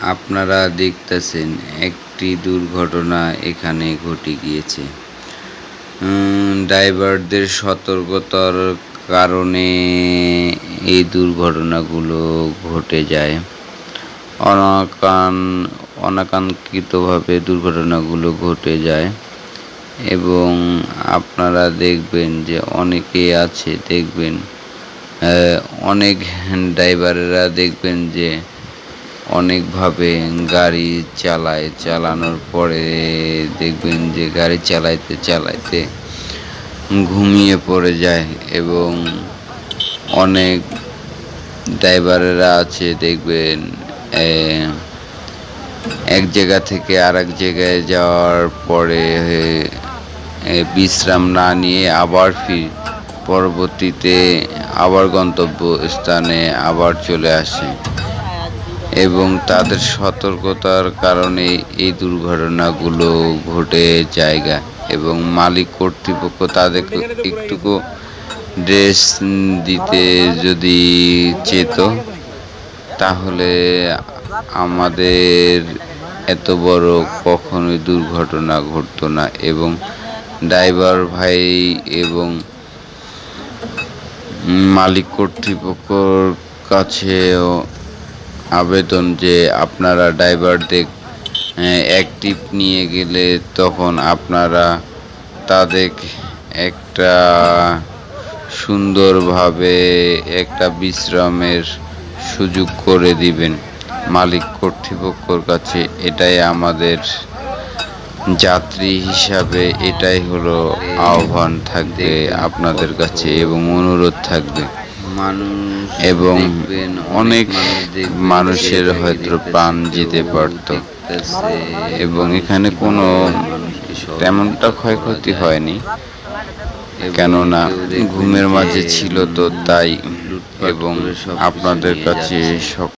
আপনারা দেখতেছেন একটি দুর্ঘটনা এখানে ঘটে গিয়েছে। ড্রাইভারদের সতর্কতার কারণে এই দুর্ঘটনাগুলো ঘটে যায়। অনাকান, অনাকাঙ্ক্ষিতভাবে দুর্ঘটনাগুলো ঘটে যায় এবং আপনারা দেখবেন যে অনেকে আছে, দেখবেন অনেক ড্রাইভারেরা দেখবেন যে অনেকভাবে গাড়ি চালায়, চালানোর পরে দেখবেন যে গাড়ি চালাইতে চালাইতে ঘুমিয়ে পড়ে যায় এবং অনেক ড্রাইভারেরা আছে দেখবেন এক জায়গা থেকে আর এক জায়গায় যাওয়ার পরে বিশ্রাম না নিয়ে আবার ফির পরবর্তীতে আবার গন্তব্য স্থানে আবার চলে আসে। এবং তাদের সতর্কতার কারণে এই দুর্ঘটনাগুলো ঘটে জায়গা এবং মালিক কর্তৃপক্ষ তাদেরকে একটুকু ড্রেস দিতে যদি চেত, তাহলে আমাদের এত বড় কখনোই দুর্ঘটনা ঘটতো না এবং ড্রাইভার ভাই এবং মালিক কর্তৃপক্ষর কাছেও আবেদন যে আপনারা ড্রাইভারদের অ্যাক্টিভ নিয়ে গেলে তখন আপনারা তাদের একটা সুন্দরভাবে একটা বিশ্রামের সুযোগ করে দিবেন। মালিক কর্তৃপক্ষর কাছে এটাই আমাদের যাত্রী হিসাবে এটাই হলো আহ্বান থাকবে আপনাদের কাছে এবং অনুরোধ থাকবে। এবং অনেক মানুষের হয়তো প্রাণ যেতে পারত। এবং এখানে কোনো তেমনটা ক্ষয়ক্ষতি হয়নি। কেননা ঘুমের মাঝে ছিল তো তাই এবং আপনাদের কাছে সব